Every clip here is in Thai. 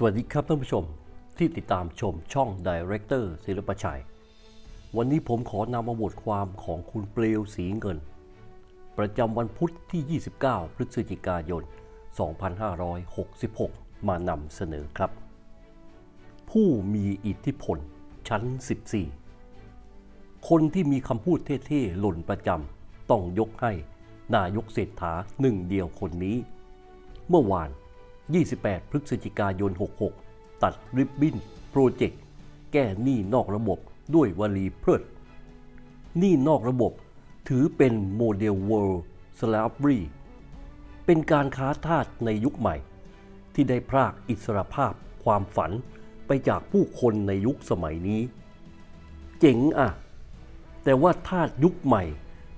สวัสดีครับท่านผู้ชมที่ติดตามชมช่องดีเรคเตอร์ศิลปชัย วันนี้ผมขอนำมาบทความของคุณเปลวสีเงิน ประจำวันพุธที่ 29 พฤศจิกายน 2566 มานำเสนอครับ ผู้มีอิทธิพลชั้น 14 คนที่มีคำพูดเท่ๆ หล่นประจำต้องยกให้นายกเศรษฐาหนึ่งเดียวคนนี้ เมื่อวาน 28 พฤศจิกายน 66 ตัดริบบิ้นโปรเจกต์แก้หนี้นอกระบบด้วยวลีเพลิดหนี้นอกระบบถือเป็นโมเดล World Slavery เป็นการค้าทาสในยุคใหม่ ที่ได้พรากอิสรภาพความฝันไปจากผู้คนในยุคสมัยนี้ เจ๋งอะ แต่ว่าทาสยุคใหม่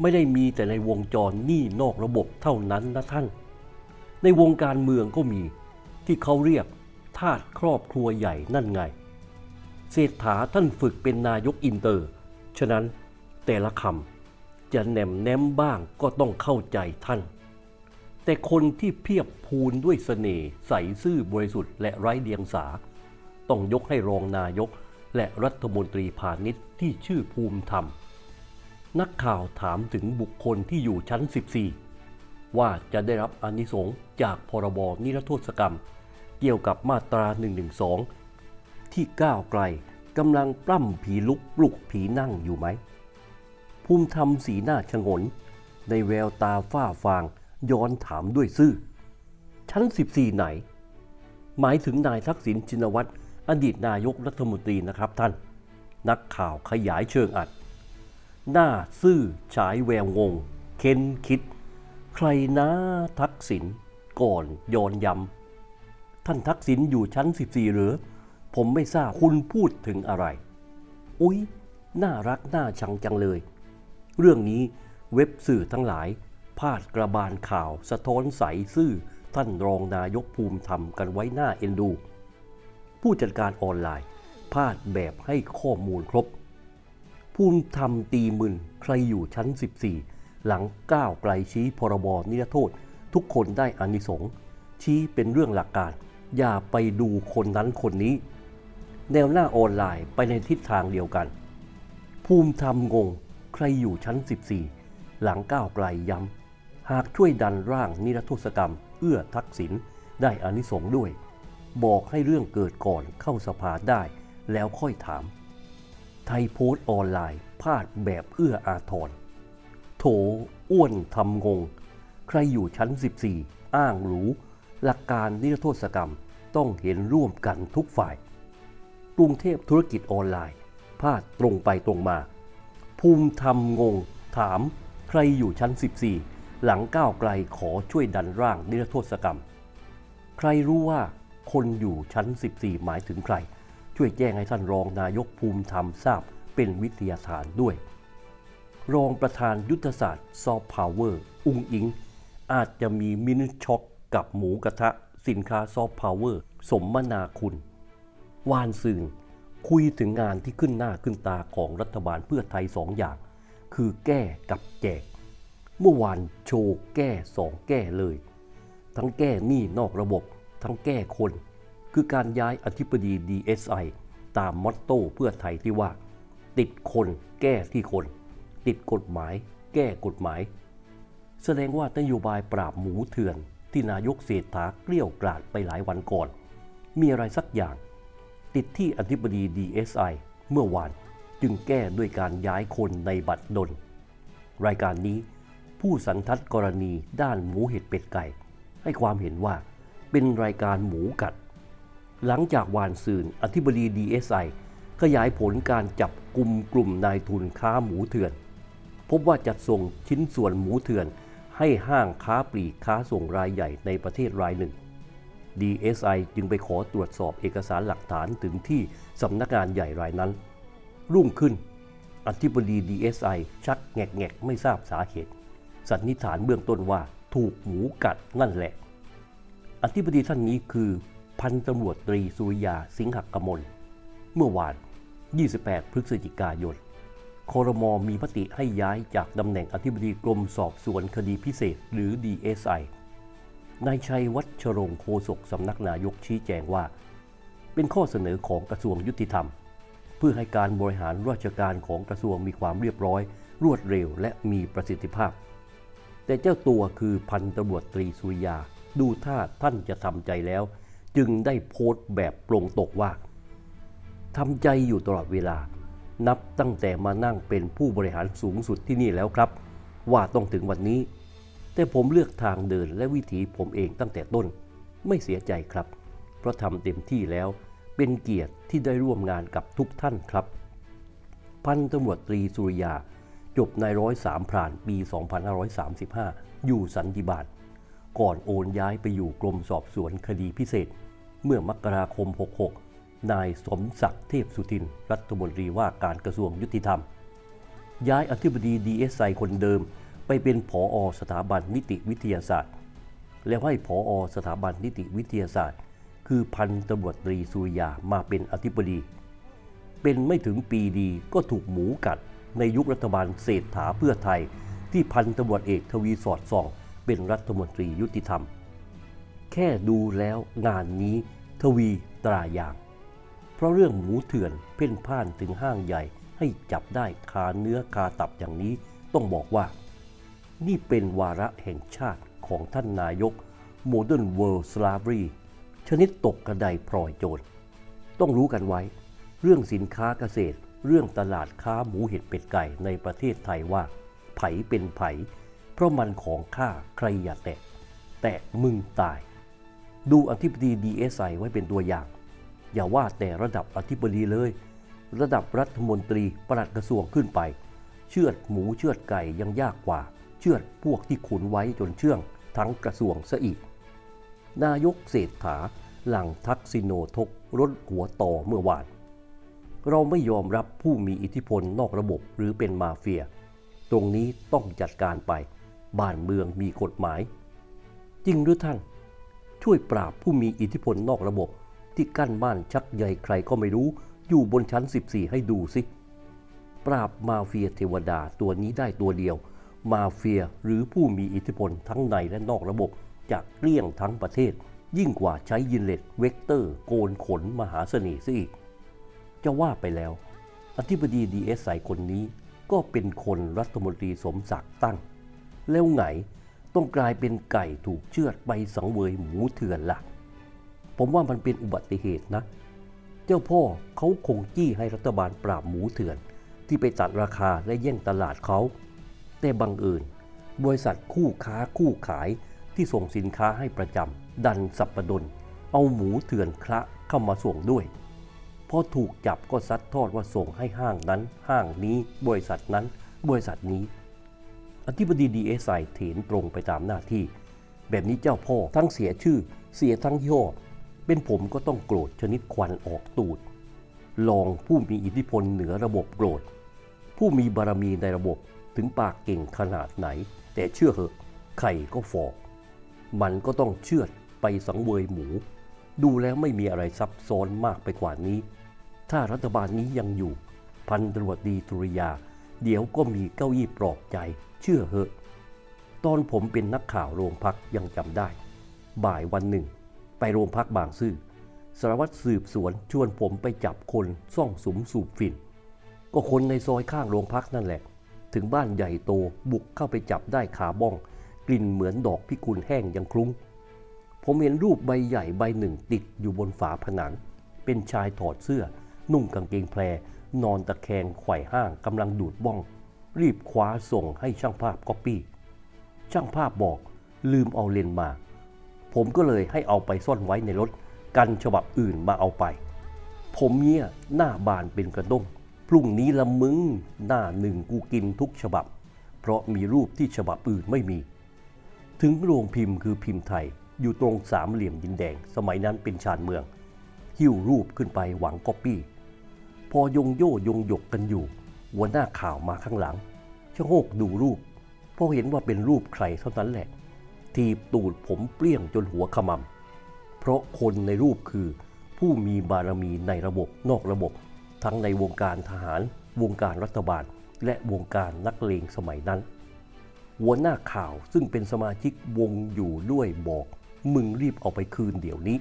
ไม่ได้มีแต่ในวงจรหนี้นอกระบบเท่านั้นนะท่าน ในวงการเมืองก็มีที่เขาเรียกทาสครอบครัวใหญ่นั่นไง เศรษฐาท่านฝึกเป็นนายกอินเตอร์ ฉะนั้นแต่ละคำจะแหนมแนมบ้างก็ต้องเข้าใจท่าน แต่คนที่เพียบพูนด้วยเสน่ห์ใสซื่อบริสุทธิ์และไร้เดียงสา ต้องยกให้รองนายกและรัฐมนตรีพาณิชย์ที่ชื่อภูมิธรรม นักข่าวถามถึงบุคคลที่อยู่ชั้น 14 ว่าจะได้รับอนิสงส์จากพรบนิรโทษกรรม เกี่ยวกับมาตรา 112 ที่ก้าวไกลกำลังปล้ำผีลุกปลุกผีนั่งอยู่ไหม ภูมิธรรมสีหน้าชงน ในแววตาฝ้าฟางย้อนถามด้วยซื่อ ชั้น 14 ไหน หมายถึงนายทักษิณชินวัตรอดีตนายกรัฐมนตรีนะครับท่าน นักข่าวขยายเชิงอัด หน้าซื่อฉายแววงง เค้นคิด ใครนะทักษิณก่อนยอนยำท่านทักษิณอยู่ชั้น 14 หรือ ผมไม่ทราบคุณพูดถึงอะไร อุ๊ย น่ารักน่าชังจังเลย เรื่องนี้เว็บสื่อทั้งหลาย พาดกระบาลข่าวสะท้อนใสซื่อท่านรองนายกภูมิธรรมกันไว้หน้าเอ็นดู ผู้จัดการออนไลน์ พาดแบบให้ข้อมูลครบ ภูมิธรรมตีมึนใครอยู่ชั้น 14 หลังก้าวไกลชี้พรบนิรโทษ ทุกคนได้อานิสงส์ชี้เป็นเรื่องหลักการ อย่าไปดูคนนั้นคนนี้ แนวหน้าออนไลน์ไปในทิศทางเดียวกัน ภูมิธรรมงง ใครอยู่ชั้น 14 หลังก้าวไกลย้ำ หากช่วยดันร่างนิรโทษกรรม เอื้อทักษิณได้อานิสงส์ด้วย บอกให้เรื่องเกิดก่อนเข้าสภาได้แล้วค่อยถาม ไทยโพสต์ออนไลน์พาดแบบเอื้ออาทร โถอ้วนทำงง ใครอยู่ชั้น 14 อ้างหรูหลักการนิรโทษกรรมต้องเห็นร่วมกันทุกฝ่าย กรุงเทพธุรกิจออนไลน์พาดตรงไปตรงมา ภูมิธรรมงง ถาม ใครอยู่ชั้น 14 หลังก้าวไกลขอช่วยดันร่างนิรโทษกรรม ใครรู้ว่าคนอยู่ชั้น 14 หมายถึงใคร ช่วยแจ้งให้ท่านรองนายกภูมิธรรมทราบเป็นวิทยาทานด้วย รองประธานยุทธศาสตร์ซอฟต์พาวเวอร์อุ้งอิง อาจจะมีมินิช็อกกับหมูกระทะ สินค้าซอฟต์พาวเวอร์สมนาคุณ วานซืนคุยถึงงานที่ขึ้นหน้าขึ้นตาของรัฐบาลเพื่อไทยสองอย่าง คือแก้กับแจก เมื่อวานโชว์แก้สองแก้เลย ทั้งแก้หนี้นอกระบบ ทั้งแก้คน คือการย้ายอธิบดี DSI ตามมอตโต้เพื่อไทยที่ว่า ติดคนแก้ที่คน ติดกฎหมาย แก้กฎหมาย แสดงว่านโยบายปราบหมูเถื่อนที่นายกเศรษฐาเกลี้ยวกราดไปหลายวันก่อน มีอะไรสักอย่าง ติดที่อธิบดี DSI เมื่อวานจึงแก้ด้วยการย้ายคนในบัตรดล รายการนี้ผู้สันทัดกรณีด้านหมูเห็ดเป็ดไก่ ให้ความเห็นว่าเป็นรายการหมูกัด หลังจากวานซืนอธิบดี DSI ขยายผลการจับกลุ่มกลุ่มนายทุนค้าหมูเถื่อน พบว่าจัดส่งชิ้นส่วนหมูเถื่อน ให้ห้างค้าปลีกค้าส่งรายใหญ่ในประเทศรายหนึ่ง DSI จึงไปขอตรวจสอบเอกสารหลักฐานถึงที่สำนักงานใหญ่รายนั้น รุ่งขึ้น อธิบดี DSI ชักแงกแงกๆไม่ทราบสาเหตุ สันนิษฐานเบื้องต้นว่าถูกหมูกัดนั่นแหละ อธิบดีท่านนี้คือพันตำรวจตรีสุริยาสิงหกมล เมื่อวาน 28 พฤศจิกายน คอรมอมีมติให้ย้ายจากตำแหน่งอธิบดีกรมสอบสวนคดีพิเศษหรือ DSI นายชัยวัชรงโฆษกสำนักนายกชี้แจงว่า เป็นข้อเสนอของกระทรวงยุติธรรม เพื่อให้การบริหารราชการของกระทรวงมีความเรียบร้อย รวดเร็วและมีประสิทธิภาพ แต่เจ้าตัวคือพันตำรวจตรีสุริยา ดูท่าท่านจะทำใจแล้ว จึงได้โพสต์แบบปลงตกว่าทำใจอยู่ตลอดเวลา นับตั้งแต่มานั่งเป็นผู้บริหารสูงสุดที่นี่แล้วครับ ว่าต้องถึงวันนี้ แต่ผมเลือกทางเดินและวิถีผมเองตั้งแต่ต้น ไม่เสียใจครับ เพราะทำเต็มที่แล้วเป็นเกียรติที่ได้ร่วมงานกับทุกท่านครับ พันตำรวจตรีสุริยา จบในร้อยสามพรานปี 2535 อยู่สันติบาลก่อนโอนย้ายไปอยู่กรมสอบสวนคดีพิเศษ เมื่อมกราคม 66 นายสมศักดิ์เทพสุทิน รัฐมนตรีว่าการกระทรวงยุติธรรม ย้ายอธิบดีดีเอสไอคนเดิม ไปเป็นผออสถาบันนิติวิทยาศาสตร์ แล้วให้ผออสถาบันนิติวิทยาศาสตร์ คือพันตำรวจตรีสุริยามาเป็นอธิบดี เป็นไม่ถึงปีดีก็ถูกหมูกัดในยุครัฐบาลเศรษฐาเพื่อไทย ที่พันตำรวจเอกทวีสอดส่อง เป็นรัฐมนตรียุติธรรม แค่ดูแล้วงานนี้ทวีตรายาง เพราะเรื่องหมูเถื่อนเพ่นพ่านถึงห้างใหญ่ ให้จับได้คาเนื้อคาตับอย่างนี้ต้องบอกว่า นี่เป็นวาระแห่งชาติของท่านนายก Modern World Slavery ชนิดตกกระไดพลอยโจร ต้องรู้กันไว้ เรื่องสินค้าเกษตร เรื่องตลาดค้าหมูเห็ดเป็ดไก่ในประเทศไทยว่า ไผเป็นไผ เพราะมันของข้าใครอย่าแตะ แตะมึงตาย ดูอธิบดีดีเอสไไว้เป็นตัวอย่าง อย่าว่าแต่ระดับอธิบดีเลย ระดับรัฐมนตรีประหลัดกระทรวงขึ้นไป เชือดหมูเชือดไก่ยังยากกว่า เชือดพวกที่ขุนไว้จนเชื่อง ทั้งกระทรวงซะอีก นายกเศรษฐาหลังทักษิโนทกรถหัวต่อเมื่อวาน เราไม่ยอมรับผู้มีอิทธิพลนอกระบบหรือเป็นมาเฟีย ตรงนี้ต้องจัดการไป บ้านเมืองมีกฎหมาย จริงหรือท่าน ช่วยปราบผู้มีอิทธิพลนอกระบบ ที่กั้นบ้านชักใยใครก็ไม่รู้ อยู่บนชั้น 14 ให้ดูสิ ปราบมาเฟียเทวดาตัวนี้ได้ตัวเดียว มาเฟียหรือผู้มีอิทธิพลทั้งในและนอกระบบจะเกลี้ยงทั้งประเทศ ยิ่งกว่าใช้ยินเล็ตเวกเตอร์ โกนขนมหาเสน่ห์ซะอีก จะว่าไปแล้ว อธิบดีดีเอสไอคนนี้ก็เป็นคนรัฐมนตรีสมศักดิ์ตั้ง แล้วไงต้องกลายเป็นไก่ถูกเชือดไปสังเวยหมูเถื่อนละ่ะ ผมว่ามันเป็นอุบัติเหตุนะ เจ้าพ่อเขาคงจี้ให้รัฐบาลปราบหมูเถื่อน ที่ไปตัดราคาและแย่งตลาดเขา แต่บังเอิญบริษัทคู่ค้าคู่ขายที่ส่งสินค้าให้ประจำดันสับประดน เอาหมูเถื่อนคละเข้ามาส่งด้วยพอถูกจับก็ซัดทอดว่าส่งให้ห้างนั้น ห้างนี้บริษัทนั้น บริษัทนี้ อธิบดีดีเอสไอเถนตรงไปตามหน้าที่ แบบนี้เจ้าพ่อทั้งเสียชื่อ เสียทั้งย่อ เป็นผมก็ต้องโกรธชนิดควันออกตูด ลองผู้มีอิทธิพลเหนือระบบโกรธ ผู้มีบารมีในระบบถึงปากเก่งขนาดไหน แต่เชื่อเหอะไข่ก็ฟอก มันก็ต้องเชือดไปสังเวยหมู ดูแล้วไม่มีอะไรซับซ้อนมากไปกว่านี้ ถ้ารัฐบาลนี้ยังอยู่ พันตรวจดีตุริยา เดี๋ยวก็มีเก้าอี้ปลอบใจ เชื่อเหอะ ตอนผมเป็นนักข่าวโรงพักยังจำได้ บ่ายวันหนึ่ง ไปโรงพักบางซื่อสารวัตรสืบสวนชวนผมไปจับคนซ่องสุมสูบฝิ่น ก็คนในซอยข้างโรงพักนั่นแหละ ถึงบ้านใหญ่โตบุกเข้าไปจับได้ขาบ้อง กลิ่นเหมือนดอกพิกุลแห้งยังคลุ้ง ผมเห็นรูปใบใหญ่ใบหนึ่งติดอยู่บนฝาผนัง เป็นชายถอดเสื้อ นุ่งกางเกงแพร นอนตะแคงไขว่ห้างกำลังดูดบ้อง รีบคว้าส่งให้ช่างภาพก๊อปปี้ ช่างภาพบอกลืมเอาเลนมา ผมก็เลยให้เอาไปซ่อนไว้ในรถกันฉบับอื่นมาเอาไป ผมเนี่ยหน้าบานเป็นกระด้งพรุ่งนี้ละมึงหน้าหนึ่งกูกินทุกฉบับ เพราะมีรูปที่ฉบับอื่นไม่มี ถึงโรงพิมพ์คือพิมพ์ไทยอยู่ตรงสามเหลี่ยมดินแดง สมัยนั้นเป็นชานเมือง หิ้วรูปขึ้นไปหวังก๊อปปี้ พอยงโย่ยงหยกกันอยู่หัวหน้าข่าวมาข้างหลังชะโงกดูรูปพอเห็นว่าเป็นรูปใครเท่านั้นแหละ ทีบตูดผมเปลี่ยงจนหัวขมำเพราะคนในรูปคือ ผู้มีบารมีในระบบนอกระบบ ทั้งในวงการทหาร วงการรัฐบาล และวงการนักเลงสมัยนั้น หัวหน้าข่าวซึ่งเป็นสมาชิกวงอยู่ด้วยบอก มึงรีบเอาไปคืนเดี๋ยวนี้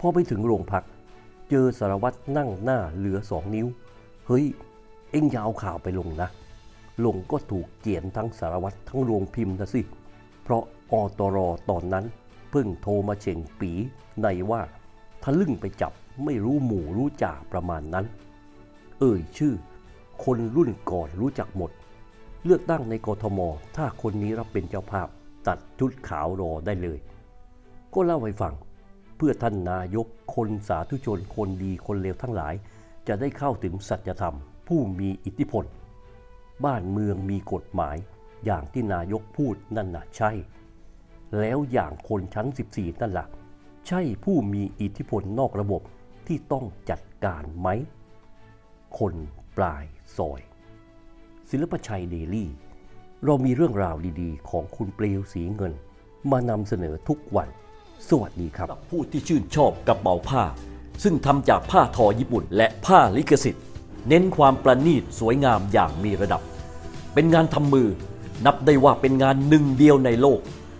พอไปถึงโรงพัก เจอสารวัตรนั่งหน้าเหลือสองนิ้ว เฮ้ย เอ็งอย่าเอาข่าวไปลงนะ ลงก็ถูกเจียนทั้งสารวัตรทั้งโรงพิมพ์นะสิ เพราะ อตรอตอนนั้นเพิ่งโทรมาเฉ่งปีในว่าทะลึ่งไปจับไม่รู้หมู่รู้จ่าประมาณนั้น เอ่ยชื่อ คนรุ่นก่อนรู้จักหมด เลือกตั้งในกทม ถ้าคนนี้รับเป็นเจ้าภาพตัดชุดขาวรอได้เลย ก็เล่าให้ฟัง เพื่อท่านนายกคนสาธุชนคนดีคนเลวทั้งหลาย จะได้เข้าถึงสัจธรรม ผู้มีอิทธิพล บ้านเมืองมีกฎหมาย อย่างที่นายกพูดนั่นน่ะใช่ แล้วอย่างคนชั้น 14 นั่นล่ะ ใช่ผู้มีอิทธิพลนอกระบบที่ต้องจัดการไหม คนปลายซอย ศิลปชัยเดลี่ เรามีเรื่องราวดีๆ ของคุณเปลวสีเงิน มานำเสนอทุกวัน สวัสดีครับ ผู้ที่ชื่นชอบกระเป๋าผ้า ซึ่งทำจากผ้าทอญี่ปุ่น และผ้าลิขสิทธิ์ เน้นความประณีตสวยงามอย่างมีระดับ เป็นงานทำมือ นับได้ว่าเป็นงานหนึ่งเดียวในโลก